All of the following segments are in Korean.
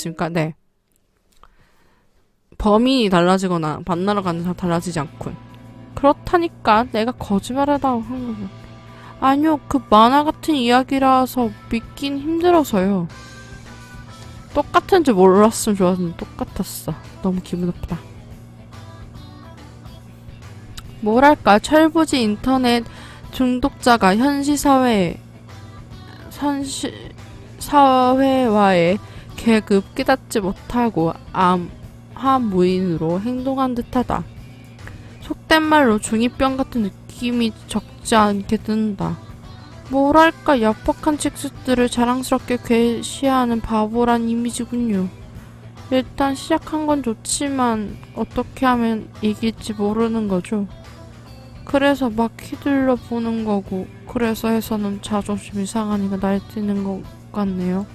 있습니까? 네. 범인이 달라지거나 만나러 가는 사람 달라지지 않군. 그렇다니까 내가 거짓말하다고 한 거죠. 아니요, 그 만화 같은 이야기라서 믿긴 힘들어서요. 똑같은 줄 몰랐으면 좋았는데 똑같았어. 너무 기분 나쁘다. 뭐랄까, 철부지 인터넷 중독자가 현실 사회, 현실 사회와의 계급 깨닫지 못하고 암한 무인으로 행동한 듯하다. 속된 말로 중2병 같은 느낌이 적지 않게 든다. 뭐랄까 야박한 칙스들을 자랑스럽게 괴시하는 바보란 이미지군요. 일단 시작한 건 좋지만 어떻게 하면 이길지 모르는 거죠. 그래서 막 휘둘러 보는 거고 그래서 해서는 자존심이 상하니까 날뛰는 것 같네요.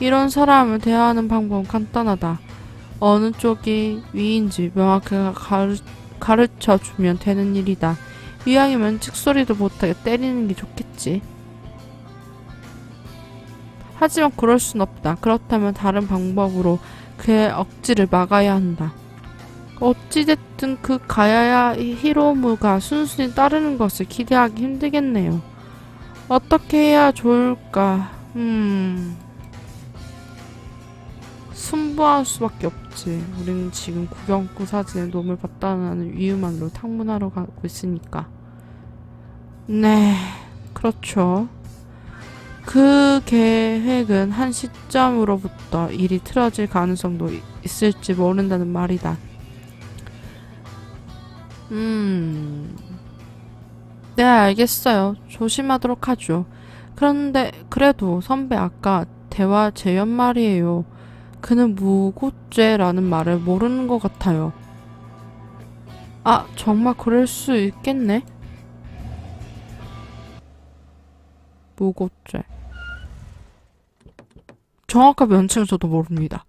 이런 사람을 대하는 방법은 간단하다. 어느 쪽이 위인지 명확하게 가르, 가르쳐 주면 되는 일이다. 이왕이면 찍소리도 못하게 때리는 게 좋겠지. 하지만 그럴 순 없다. 그렇다면 다른 방법으로 그의 억지를 막아야 한다. 어찌됐든 그 가야야 히로무가 순순히 따르는 것을 기대하기 힘들겠네요. 어떻게 해야 좋을까? 음... 순부할 수밖에 없지. 우리는 지금 구경구 사진에 놈을 봤다는 이유만으로 탕문하러 가고 있으니까. 네, 그렇죠. 그 계획은 한 시점으로부터 일이 틀어질 가능성도 이- 있을지 모른다는 말이다. 음, 네, 알겠어요. 조심하도록 하죠. 그런데, 그래도 선배 아까 대화 재연 말이에요. 그는 무고죄라는 말을 모르는 것 같아요. 아, 정말 그럴 수 있겠네? 무고죄. 정확한 명칭은 저도 모릅니다.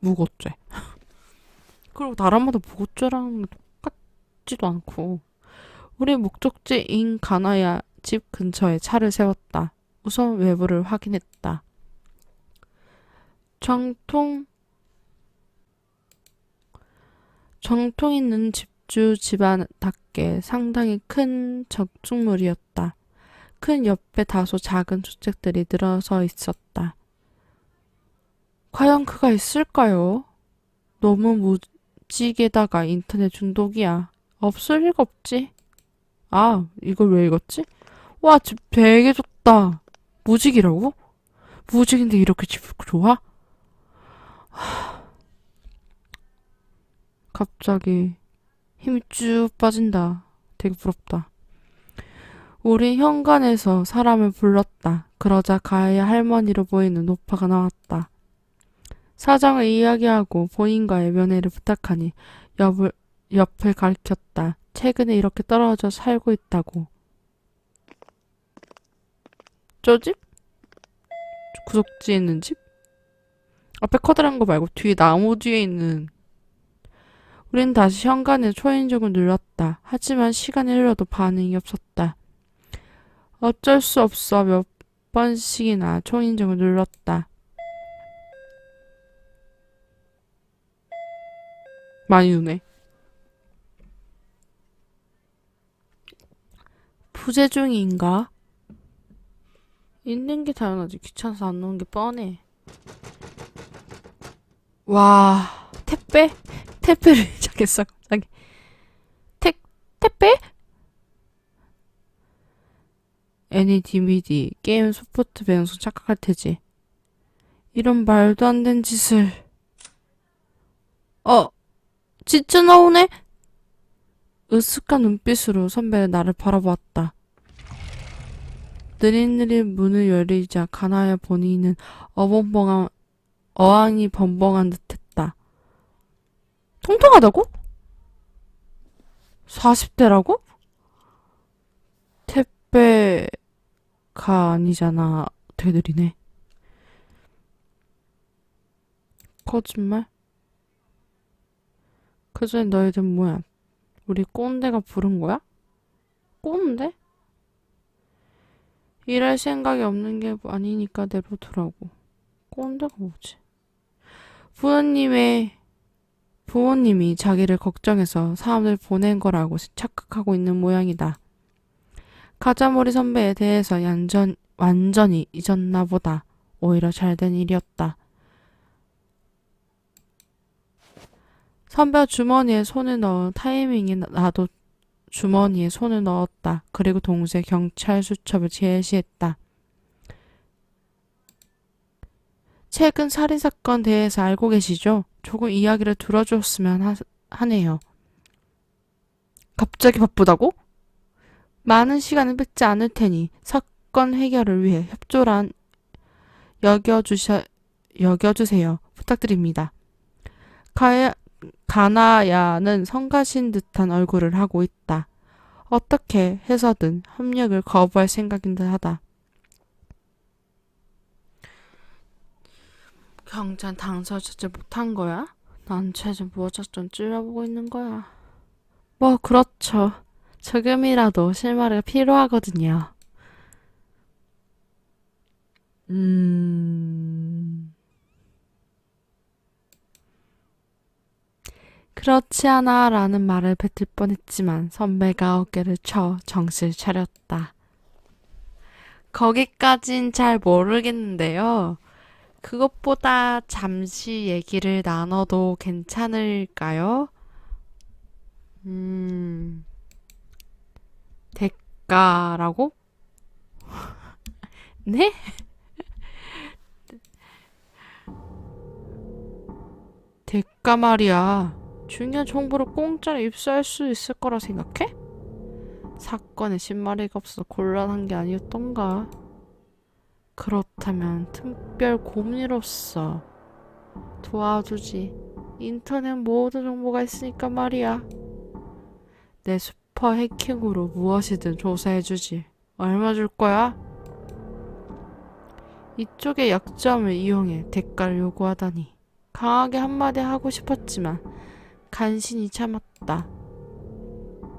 무고죄. 그리고 나라마다 무고죄라는 게 똑같지도 않고. 우리 목적지인 가나야 집 근처에 차를 세웠다. 우선 외부를 확인했다. 정통 정통 있는 집주 집안답게 상당히 큰 적중물이었다. 큰 옆에 다소 작은 주택들이 늘어서 있었다. 과연 그가 있을까요? 너무 무지개다가 인터넷 중독이야. 없을 리가 없지. 아, 이걸 왜 읽었지? 와, 집 되게 좋다. 무직이라고? 무직인데 이렇게 집 좋아? 갑자기 힘이 쭉 빠진다. 되게 부럽다. 우리 현관에서 사람을 불렀다. 그러자 가해 할머니로 보이는 노파가 나왔다. 사정을 이야기하고 본인과의 면회를 부탁하니 옆을, 옆을 가리켰다. 최근에 이렇게 떨어져 살고 있다고. 저 집? 구석지에 있는 집? 앞에 커다란 거 말고 뒤에 나무 뒤에 있는 우린 다시 현관에 초인종을 눌렀다. 하지만 시간이 흘러도 반응이 없었다. 어쩔 수 없어 몇 번씩이나 초인종을 눌렀다. 많이 누네. 부재 중인가? 있는 게 당연하지. 귀찮아서 안 노는 게 뻔해. 와, 택배? 택배를 시작했어, 갑자기. 택, 택배? 애니 DVD, 게임 소프트 배송소 착각할 테지. 이런 말도 안 되는 짓을. 어, 진짜 나오네? 으쓱한 눈빛으로 선배는 나를 바라보았다. 느릿느릿 문을 열리자 가나야 본인은 어벙벙한 어항이 벙벙한 듯했다. 통통하다고? 40대라고? 택배가 아니잖아. 되게 느리네. 거짓말? 그전에 너희들 뭐야? 우리 꼰대가 부른 거야? 꼰대? 일할 생각이 없는 게 아니니까 내려두라고. 꼰대가 뭐지? 부모님의 부모님이 자기를 걱정해서 사람들 보낸 거라고 착각하고 있는 모양이다. 가자모리 선배에 대해서 얀전, 완전히 잊었나 보다. 오히려 잘된 일이었다. 선배가 주머니에 손을 넣은 타이밍에 나도 주머니에 손을 넣었다. 그리고 동시에 경찰 수첩을 제시했다. 최근 살인사건 대해서 알고 계시죠? 조금 이야기를 들어줬으면 하, 하네요. 갑자기 바쁘다고? 많은 시간을 뺏지 않을 테니 사건 해결을 위해 협조란 여겨주셔, 여겨주세요. 부탁드립니다. 가야, 가나야는 성가신 듯한 얼굴을 하고 있다. 어떻게 해서든 협력을 거부할 생각인 듯 하다. 경찰 당사 자체 못한 거야? 난 최저 무어작전 찔러보고 있는 거야. 뭐 그렇죠. 조금이라도 실마리가 필요하거든요. 음... 그렇지 않아 라는 말을 뱉을 뻔했지만 선배가 어깨를 쳐 정신을 차렸다. 거기까진 잘 모르겠는데요. 그것보다 잠시 얘기를 나눠도 괜찮을까요? 음, 대가라고? 네? 대가 말이야. 중요한 정보를 공짜로 입수할 수 있을 거라 생각해? 사건에 신마리가 없어서 곤란한 게 아니었던가? 그렇다면 특별 고민으로서 도와주지. 인터넷 모든 정보가 있으니까 말이야. 내 슈퍼 해킹으로 무엇이든 조사해주지. 얼마 줄 거야? 이쪽의 약점을 이용해 대가를 요구하다니. 강하게 한마디 하고 싶었지만 간신히 참았다.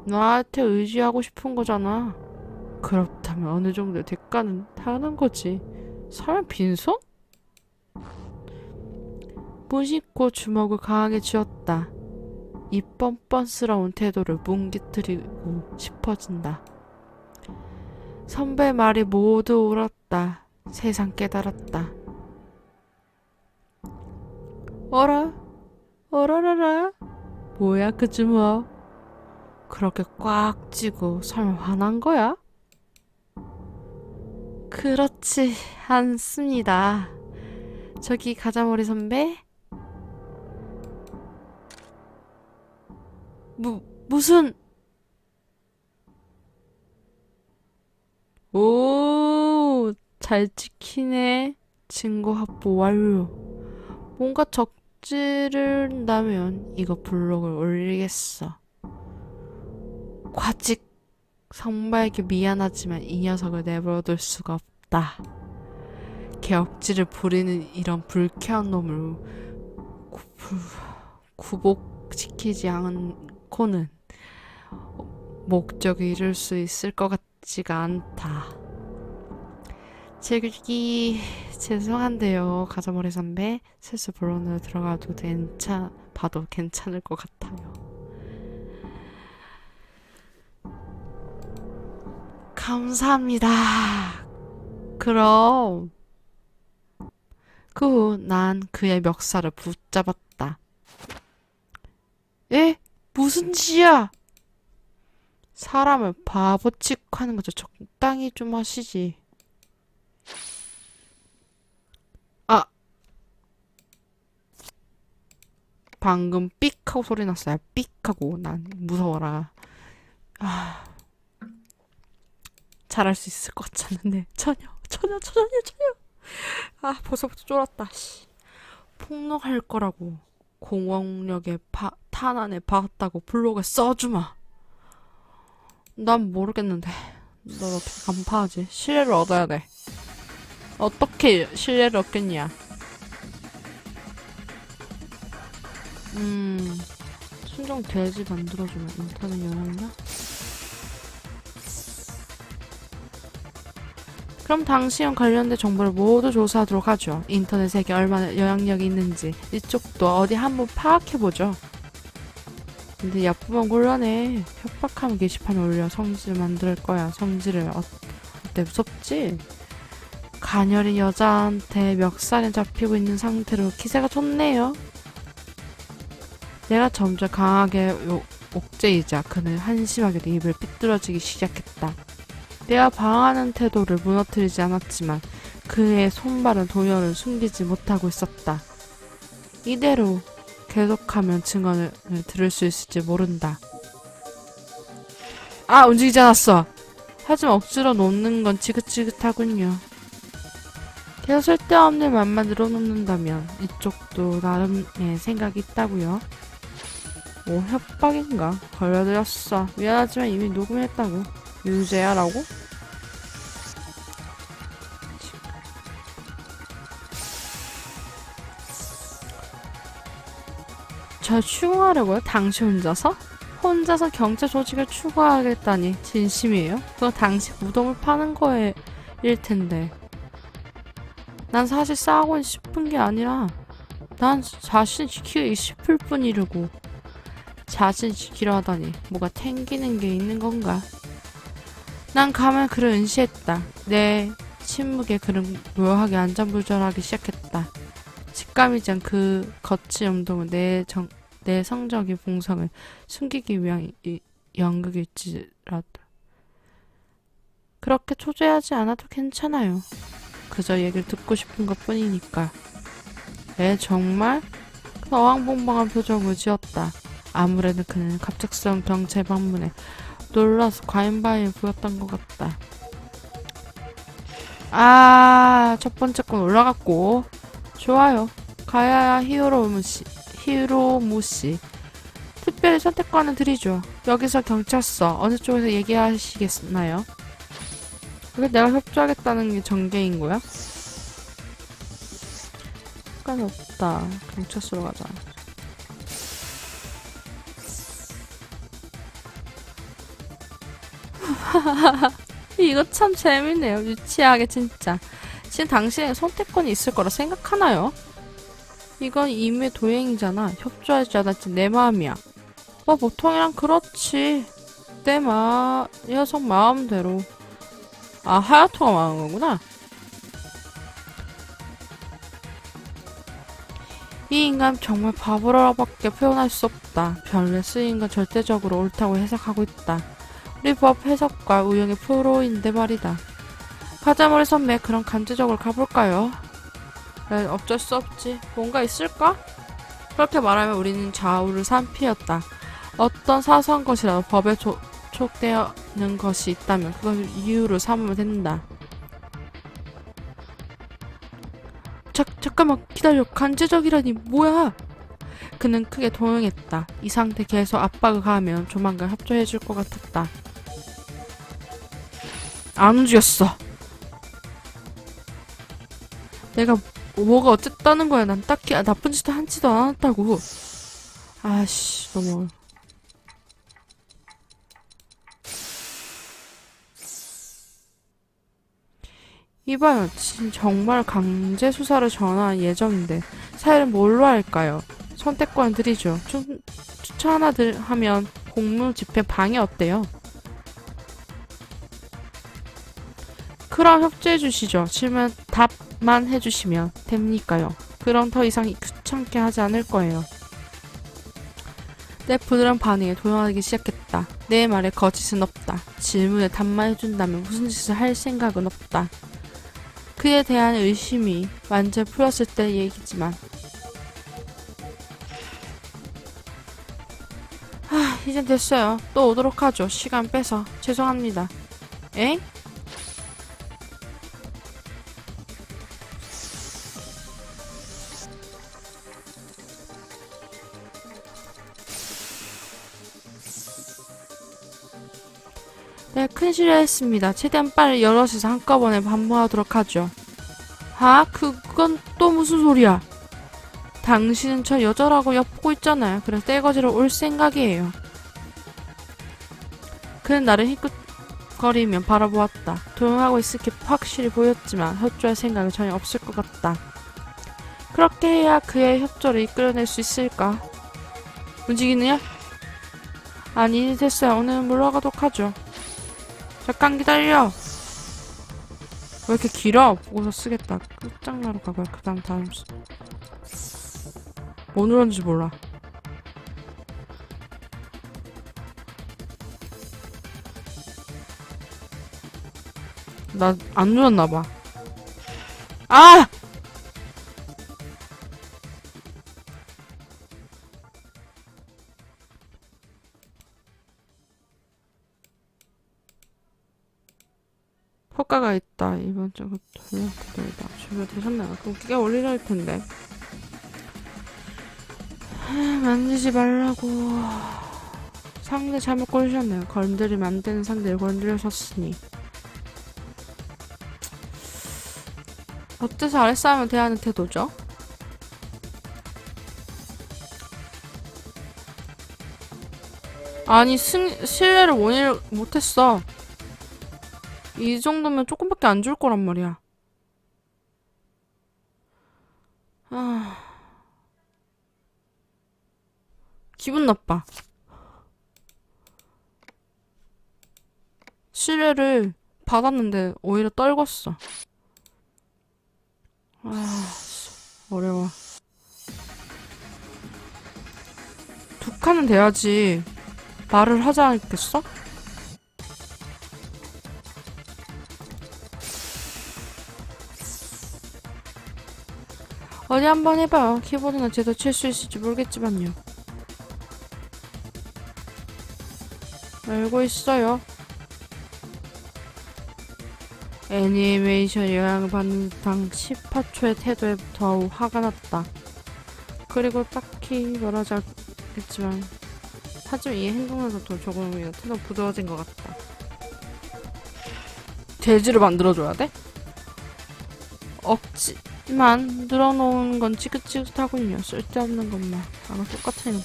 나한테 의지하고 싶은 거잖아. 그렇다면 어느 정도의 대가는 타는 거지. 설마 빈손? 무심코 주먹을 강하게 쥐었다. 이 뻔뻔스러운 태도를 뭉개뜨리고 싶어진다. 선배 말이 모두 울었다. 세상 깨달았다. 어라? 어라라라? 뭐야 그 주먹? 그렇게 꽉 쥐고 설마 화난 거야? 그렇지 않습니다. 저기 가자머리 선배? 무, 무슨 오, 잘 찍히네. 증거 확보 완료. 뭔가 적지를 나면 이거 블록을 올리겠어. 과직 성바에게 미안하지만 이 녀석을 내버려둘 수가 없다. 걔 억지를 부리는 이런 불쾌한 놈을 구, 부- 구복시키지 않고는 목적을 이룰 수 있을 것 같지가 않다. 제기 죄송한데요, 가자머리 선배. 슬슬 본론으로 들어가도 괜찮, 봐도 괜찮을 것 같아요. 감사합니다. 그럼 그 후 난 그의 멱살을 붙잡았다. 에? 무슨 짓이야? 사람을 바보 취급하는 거죠. 적당히 좀 하시지. 아. 방금 삑 하고 소리 났어요. 삑 하고 난 무서워라. 아. 잘할 수 있을 것 않은데. 전혀 전혀 전혀 전혀. 아 벌써부터 쫄았다. 씨. 폭로할 거라고 공원역에 파, 탄환에 박았다고 블로그에 써주마. 난 모르겠는데. 넌 어떻게 간파하지? 신뢰를 얻어야 돼. 어떻게 신뢰를 얻겠냐? 음 순정 돼지 만들어주면 인터넷 연락나? 그럼 당시와 관련된 정보를 모두 조사하도록 하죠. 인터넷 세계 얼마나 영향력이 있는지 이쪽도 어디 한번 파악해보죠. 근데 야쁘면 곤란해. 협박하면 게시판에 올려 성질 만들 거야. 성질을 어, 어때 무섭지? 가녀린 여자한테 멱살에 잡히고 있는 상태로 기세가 좋네요. 내가 점점 강하게 요- 옥죄이자 그는 한심하게도 입을 삐뚤어지기 시작했다. 내가 방하는 태도를 무너뜨리지 않았지만 그의 손발은 도연을 숨기지 못하고 있었다. 이대로 계속하면 증언을 들을 수 있을지 모른다. 아, 움직이지 않았어. 하지만 억지로 놓는 건 지긋지긋하군요. 계속 쓸데없는 말만 늘어놓는다면 이쪽도 나름의 생각이 있다고요. 뭐 협박인가? 걸려들었어. 미안하지만 이미 녹음했다고. 유죄야라고? 저 추궁하려고요? 당신 혼자서? 혼자서 경찰 조직을 추구하겠다니 진심이에요? 그건 당신 무덤을 파는 거일 텐데 난 사실 싸우고 싶은 게 아니라 난 자신 지키기 싶을 뿐이르고 자신 지키려 하다니 뭐가 탱기는 게 있는 건가 난 가만 그를 은시했다 내 침묵에 그는 묘하게 안전불전하기 시작했다 직감이전 그 거친 운동은 내, 정, 내 성적인 봉성을 숨기기 위한 이, 연극일지라도 그렇게 초조해하지 않아도 괜찮아요. 그저 얘기를 듣고 싶은 것 뿐이니까. 에 정말? 그 어황봉방한 표정을 지었다. 아무래도 그는 갑작스러운 경찰 방문에 놀라서 과잉반응을 보였던 것 같다. 아, 첫 번째 건 올라갔고. 좋아요. 가야야 히로무 씨, 히로무 씨. 특별히 선택권을 드리죠. 여기서 경찰서 어느 쪽에서 얘기하시겠나요? 이게 내가 협조하겠다는 게 전개인 거야? 시간 없다. 경찰서로 가자. 이거 참 재밌네요. 유치하게 진짜. 지금 당신에 선택권이 있을 거라 생각하나요? 이건 임의 도행이잖아. 협조하지 않았지. 내 마음이야. 뭐 보통이랑 그렇지. 내 마, 녀석 마음대로. 아, 하야토가 말한 거구나. 이 인간 정말 바보라고밖에 표현할 수 없다. 별내 쓰인 건 절대적으로 옳다고 해석하고 있다. 법 해석과 우영의 프로인데 말이다. 가자 머리 선배 그럼 강제적으로 가볼까요? 그래, 어쩔 수 없지. 뭔가 있을까? 그렇게 말하면 우리는 좌우를 산피었다. 어떤 사소한 것이라도 법에 조, 촉되는 것이 있다면 그것을 이유로 삼으면 된다. 자, 잠깐만 기다려. 강제적이라니 뭐야? 그는 크게 동요했다. 이 상태 계속 압박을 가하면 조만간 협조해줄 것 같았다. 안 움직였어. 내가 뭐가 어쨌다는 거야. 난 딱히 나쁜 짓도 한지도 않았다고. 아씨, 너무. 이봐요. 진 정말 강제 수사를 전화할 예정인데 사회를 뭘로 할까요? 선택권 드리죠. 좀 추천 하나 들 하면 공무 집행 방해 어때요? 그럼 협조해 주시죠. 질문 답만 해주시면 됩니까요? 그럼 더 이상 귀찮게 하지 않을 거예요. 내 부드러운 반응에 도용하기 시작했다. 내 말에 거짓은 없다. 질문에 답만 해준다면 무슨 짓을 할 생각은 없다. 그에 대한 의심이 완전 풀었을 때 얘기지만 아, 이젠 됐어요. 또 오도록 하죠. 시간 빼서. 죄송합니다. 엥? 네, 큰 실례했습니다. 최대한 빨리 여럿이서 한꺼번에 반모하도록 하죠. 아, 그, 그건 또 무슨 소리야? 당신은 저 여자라고 엿보고 있잖아요. 그래서 떼거지로 올 생각이에요. 그는 나를 힐끗 거리면 바라보았다. 조용하고 있을 게 확실히 보였지만 협조할 생각은 전혀 없을 것 같다. 그렇게 해야 그의 협조를 이끌어낼 수 있을까? 움직이느냐? 아니, 됐어요. 오늘은 물러가도록 하죠. 잠깐 기다려! 왜 이렇게 길어? 보고서 쓰겠다. 끝장나러 가고요. 그 다음 다음. 수- 뭐 누른지 몰라. 나 안 눌렀나봐. 아! 주가 돌려드리다. 준비되셨나요? 그럼 끼가 올리려 할 텐데. 하, 만지지 말라고. 상대 잘못 고르셨네요. 건드리면 안 되는 상대를 건드리셨으니. 어때서 아랫사람을 대하는 태도죠? 아니, 승, 신뢰를 원일 못했어. 이 정도면 조금밖에 안 줄 거란 말이야. 아. 기분 나빠. 신뢰를 받았는데 오히려 떨궜어. 아, 어려워. 두 칸은 돼야지 말을 하지 않겠어? 어디 한번 해봐요. 키보드는 제대로 칠 수 있을지 모르겠지만요. 알고 있어요. 애니메이션 영향을 받는 듯한 10화초의 태도에 더욱 화가 났다. 그리고 딱히 말하지 않겠지만 하지만 이 행동에서도 조금이나 태도 부드러워진 것 같다. 돼지를 만들어줘야 돼? 억지 만 늘어놓은 건 지긋지긋하군요. 쓸데없는 것만. 아마 똑같아요.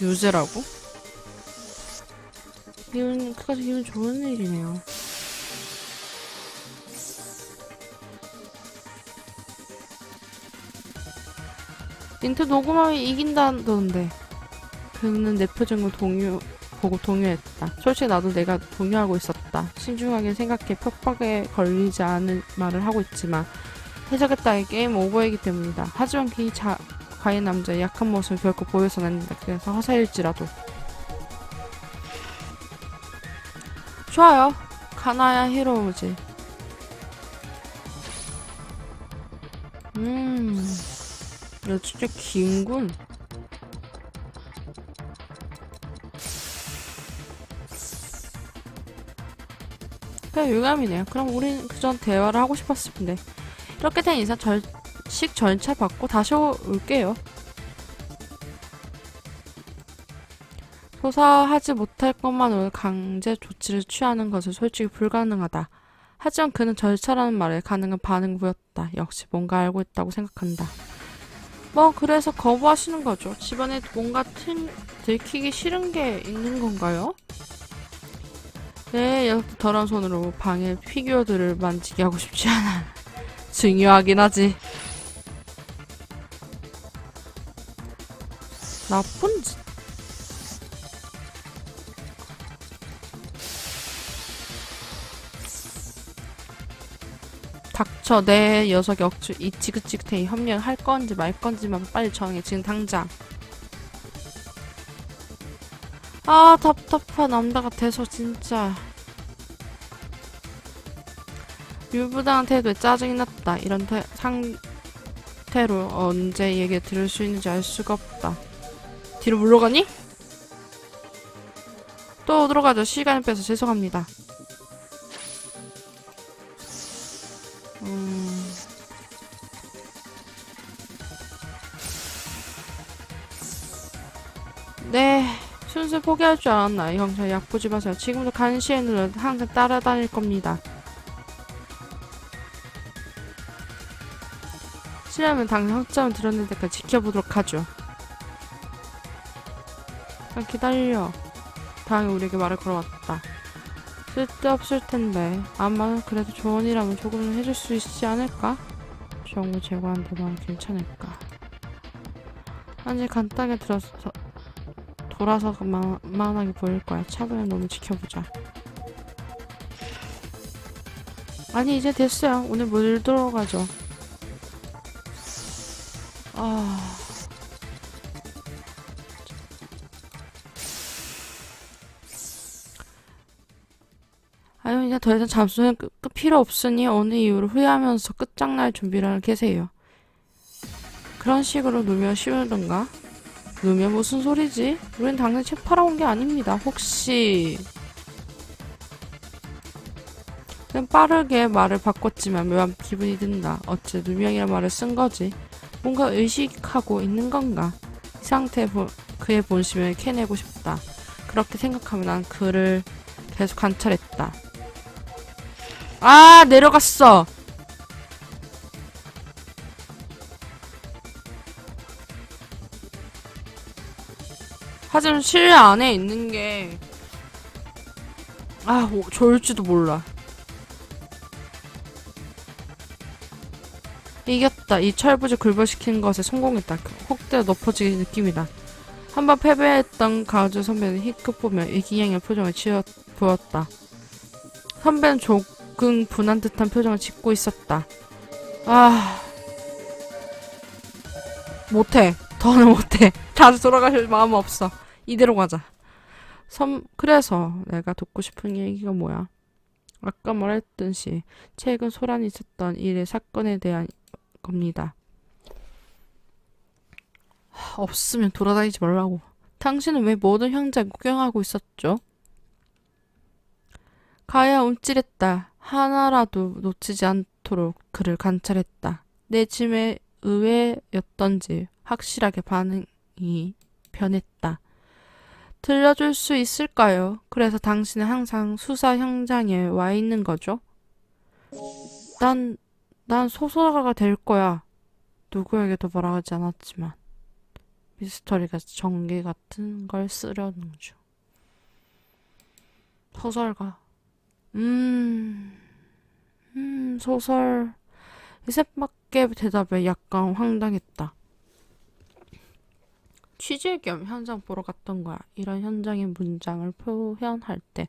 유죄라고? 기분, 그까지 기분 좋은 일이네요. 인트 녹음하면 이긴다던데. 그는 내 표정을 동요, 보고 동요했다. 솔직히 나도 내가 동요하고 있었다. 신중하게 생각해 핍박에 걸리지 않을 말을 하고 있지만 해석했다의 게임 오버이기 때문이다. 하지만 그 자, 과연 남자의 약한 모습을 결코 보여서는 안 된다. 그래서 허사일지라도. 좋아요. 가나야 히로우지. 음. 이거 진짜 긴군. 그냥 유감이네요. 그럼 우린 그전 대화를 하고 싶었을 텐데. 이렇게 된 이상 절식 절차 받고 다시 오- 올게요. 소사하지 못할 것만으로 강제 조치를 취하는 것은 솔직히 불가능하다. 하지만 그는 절차라는 말에 가능한 반응을 보였다. 역시 뭔가 알고 있다고 생각한다. 뭐 그래서 거부하시는 거죠. 집안에 뭔가 튼, 들키기 싫은 게 있는 건가요? 네, 더러운 손으로 방의 피규어들을 만지게 하고 싶지 않아. 중요하긴 하지. 나쁜 짓. 닥쳐 내 녀석이 억지 이 지긋지긋해 협력할 건지 말 건지만 빨리 정해 지금 당장 아 답답한 남자 같아서 진짜. 유부당한 태도에 짜증이 났다. 이런 태, 상태로 언제 얘기 들을 수 있는지 알 수가 없다. 뒤로 물러가니? 또 들어가죠. 시간을 빼서 죄송합니다 포기할 줄 알았나요, 형사? 약 보지 마세요. 지금도 간시에 눌러 항상 따라다닐 겁니다. 실례하면 당장 허점을 들었는 데까지 지켜보도록 하죠. 그냥 기다려. 다행히 우리에게 말을 걸어왔다. 쓸데없을 텐데 아마 그래도 조언이라면 조금은 해줄 수 있지 않을까? 정우 제거한다면 괜찮을까? 아니 간단하게 들어서 돌아서 만, 만하게 보일 거야. 차분히 너무 지켜보자. 아니 이제 됐어요. 오늘 물 들어가죠. 아. 아유 이제 더 이상 잠수는 끝, 끝 필요 없으니 어느 이유로 후회하면서 끝장날 준비를 계세요. 그런 식으로 놀면 쉬우던가? 놀면 무슨 소리지? 우린 당연히 책 팔아온 게 아닙니다. 혹시 빠르게 말을 바꿨지만 묘한 기분이 든다. 어째 누명이란 말을 쓴 거지? 뭔가 의식하고 있는 건가? 이 상태에 보- 그의 본심을 캐내고 싶다. 그렇게 생각하며 난 그를 계속 관찰했다. 아, 내려갔어! 하지만 실내 안에 있는 게, 아, 오, 좋을지도 몰라. 이겼다. 이 철부지 굴벌시키는 것에 성공했다. 혹대 높아지는 느낌이다. 한번 패배했던 가주 선배는 희끗 보며 이기양의 표정을 지어 보였다. 선배는 조금 분한 듯한 표정을 짓고 있었다. 아, 못해. 더는 못해. 다시 돌아갈 마음 없어. 이대로 가자. 선, 그래서 내가 듣고 싶은 얘기가 뭐야? 아까 말했듯이 최근 소란이 있었던 일의 사건에 대한 겁니다. 하, 없으면 돌아다니지 말라고. 당신은 왜 모든 형제 구경하고 있었죠? 가야 움찔했다. 하나라도 놓치지 않도록 그를 관찰했다. 내 짐에 의외였던지 확실하게 반응이 변했다. 들려줄 수 있을까요? 그래서 당신은 항상 수사 현장에 와 있는 거죠? 난, 난 소설가가 될 거야. 누구에게도 말하지 않았지만. 미스터리가 전개 같은 걸 쓰려는 중. 소설가. 음, 음, 소설. 이 셋밖에 대답에 약간 황당했다. 취재 겸 현장 보러 갔던 거야. 이런 현장의 문장을 표현할 때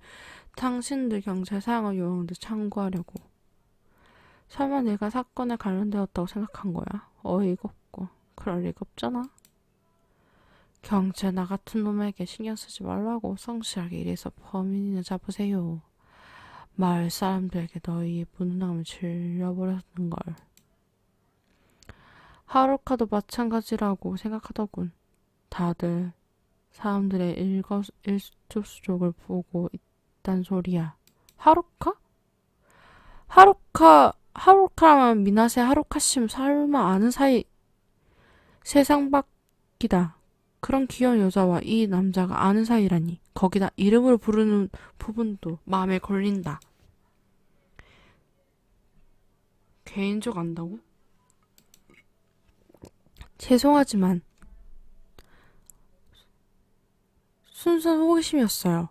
당신들 경찰 사용한 용어들 참고하려고. 설마 내가 사건에 관련되었다고 생각한 거야? 어이가 없고. 그럴 리가 없잖아. 경찰 나 같은 놈에게 신경 쓰지 말라고 성실하게 일해서 범인이나 잡으세요. 마을 사람들에게 너희의 무능함을 질려버렸는 걸. 하루카도 마찬가지라고 생각하더군. 다들 사람들의 일거일투족을 보고 있단 소리야. 하루카? 하루카, 하루카라면 미나세 하루카 씨 설마 아는 사이 세상 밖이다. 그런 귀여운 여자와 이 남자가 아는 사이라니. 거기다 이름으로 부르는 부분도 마음에 걸린다. 개인적 안다고? 죄송하지만 순수한 호기심이었어요.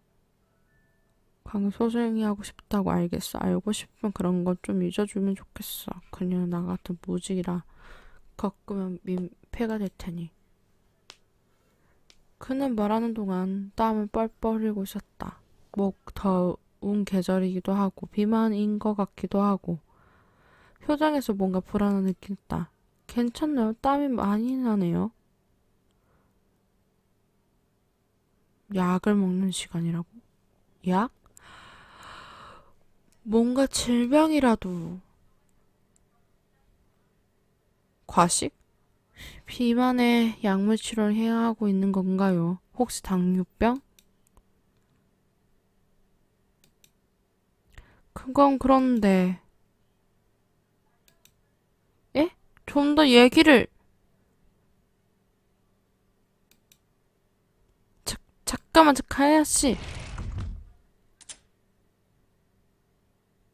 방금 소중히 하고 싶다고 알겠어. 알고 싶으면 그런 건좀 잊어주면 좋겠어. 그녀는 나 같은 무직이라 겪으면 민폐가 될 테니. 그는 말하는 동안 땀을 뻘뻘 흘리고 있었다. 목 더운 계절이기도 하고 비만인 것 같기도 하고 표정에서 뭔가 불안을 느꼈다. 괜찮나요? 땀이 많이 나네요. 약을 먹는 시간이라고? 약? 뭔가 질병이라도 과식? 비만에 약물 치료를 해야 하고 있는 건가요? 혹시 당뇨병? 그건 그런데 에? 좀더 얘기를 자, 잠깐만 저 카야 씨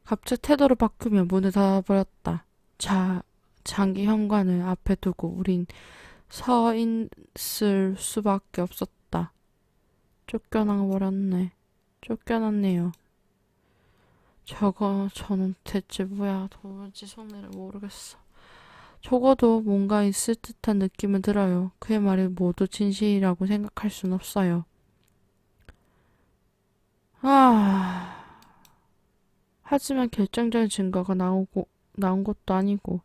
갑자기 태도를 바꾸며 문을 닫아버렸다. 자, 장기 현관을 앞에 두고 우린 서 있을 수밖에 없었다. 쫓겨나버렸네. 쫓겨났네요. 저거, 저는 대체 뭐야. 도무지 속내를 모르겠어. 적어도 뭔가 있을 듯한 느낌은 들어요. 그의 말이 모두 진실이라고 생각할 순 없어요. 아, 하지만 결정적인 증거가 나오고, 나온 것도 아니고,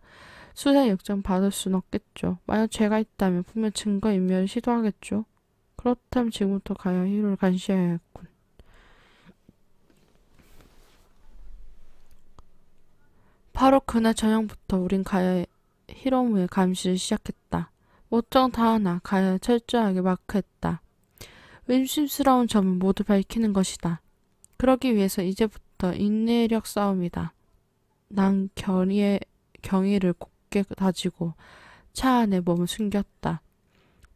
수사 역정 받을 순 없겠죠. 만약 죄가 있다면 분명 증거 인멸을 시도하겠죠. 그렇다면 지금부터 가야 히로를 감시해야겠군. 바로 그날 저녁부터 우린 가야의 히로무의 감시를 시작했다. 못정 다 하나 가야 철저하게 마크했다. 의심스러운 점은 모두 밝히는 것이다. 그러기 위해서 이제부터 인내력 싸움이다. 난 경위의, 경위를 굳게 다지고 차 안에 몸을 숨겼다.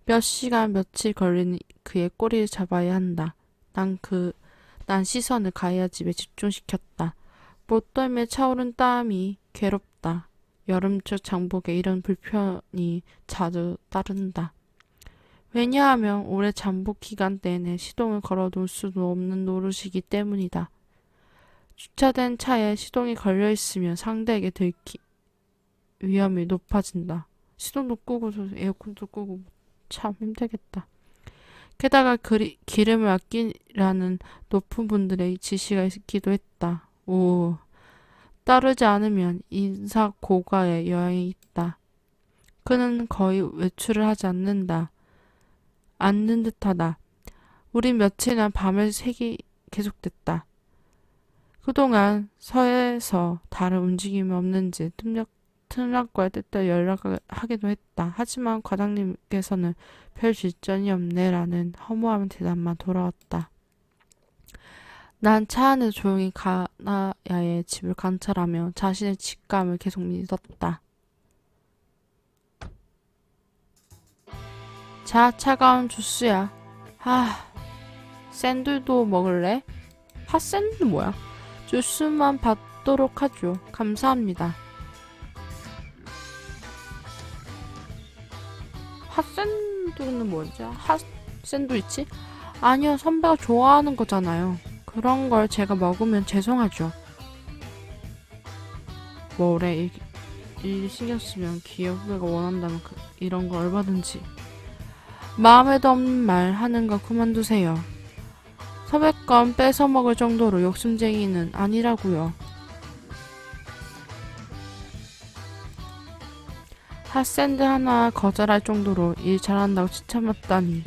몇 시간 며칠 걸리는 그의 꼬리를 잡아야 한다. 난 그, 난 시선을 가야 집에 집중시켰다. 못떨며 차오른 땀이 괴롭다. 여름철 장복에 이런 불편이 자주 따른다. 왜냐하면 올해 잠복 기간 내내 시동을 걸어놓을 수도 없는 노릇이기 때문이다. 주차된 차에 시동이 걸려 있으면 상대에게 들키 위험이 높아진다. 시동도 끄고 에어컨도 끄고 참 힘들겠다. 게다가 그리, 기름을 아끼라는 높은 분들의 지시가 있기도 했다. 오, 따르지 않으면 인사 고가의 여행이 있다. 그는 거의 외출을 하지 않는다. 않는 듯하다. 우린 며칠이나 밤을 새기 계속됐다. 그동안 서에서 다른 움직임이 없는지 틈력, 틈락과 때때 연락을 하기도 했다. 하지만 과장님께서는 별 질전이 없네라는 허무한 대답만 돌아왔다. 난 차 안에 조용히 가나야의 집을 관찰하며 자신의 직감을 계속 믿었다. 자, 차가운 주스야. 아, 샌들도 먹을래? 핫샌드 뭐야? 주스만 받도록 하죠. 감사합니다. 핫샌드는 뭐지? 핫샌드위치? 아니요, 선배가 좋아하는 거잖아요. 그런 걸 제가 먹으면 죄송하죠. 뭐래, 일, 일 신경 쓰면 기업 후배가 원한다면 그, 이런 거 얼마든지. 마음에도 없는 말 하는 거 그만두세요. 서백건 뺏어 먹을 정도로 욕심쟁이는 아니라고요. 핫샌드 하나 거절할 정도로 일 잘한다고 칭찬받다니.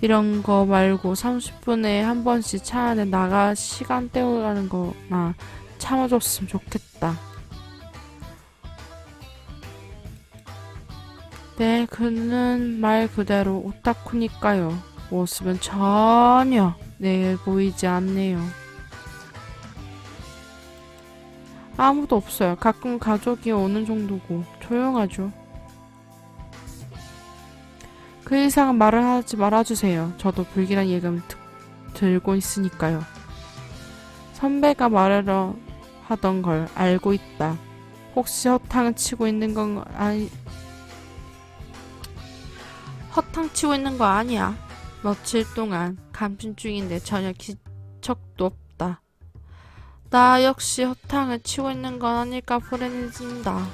이런 거 말고 30분에 한 번씩 차 안에 나가 시간 때우라는 거나 참아줬으면 좋겠다. 네, 그는 말 그대로 오타쿠니까요. 모습은 전혀 내 보이지 않네요. 아무도 없어요. 가끔 가족이 오는 정도고 조용하죠. 그 이상은 말을 하지 말아주세요. 저도 불길한 예감 드, 들고 있으니까요. 선배가 말하려 하던 걸 알고 있다. 혹시 허탕을 치고 있는 건 아니 허탕 치고 있는 거 아니야. 며칠 동안 감신 중인데 전혀 기척도 없다. 나 역시 허탕을 치고 있는 건 아닐까 불안해진다.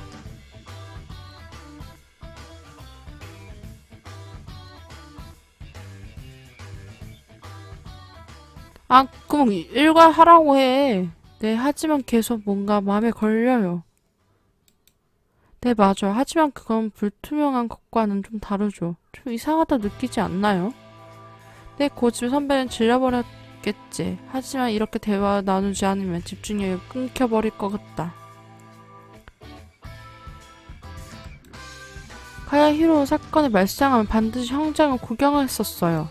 아, 그럼 일과 하라고 해. 네, 하지만 계속 뭔가 마음에 걸려요. 네, 맞아요. 하지만 그건 불투명한 것과는 좀 다르죠. 좀 이상하다 느끼지 않나요? 네, 고집 선배는 질려버렸겠지. 하지만 이렇게 대화 나누지 않으면 집중력이 끊겨버릴 것 같다. 가야 히로 사건의 말상하면 반드시 형장을 구경했었어요.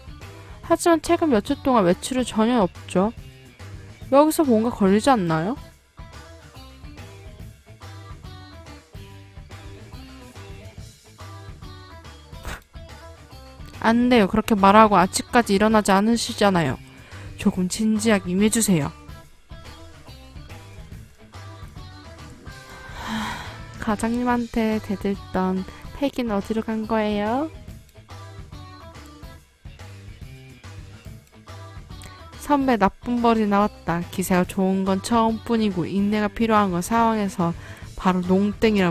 하지만 최근 며칠 동안 외출이 전혀 없죠. 여기서 뭔가 걸리지 않나요? 안 돼요. 그렇게 말하고 아직까지 일어나지 않으시잖아요. 조금 진지하게 임해주세요. 하, 과장님한테 대들던 팩은 어디로 간 거예요? 선배 나쁜 벌이 나왔다. 기세가 좋은 건 처음뿐이고 인내가 필요한 건 상황에서 바로 농땡이라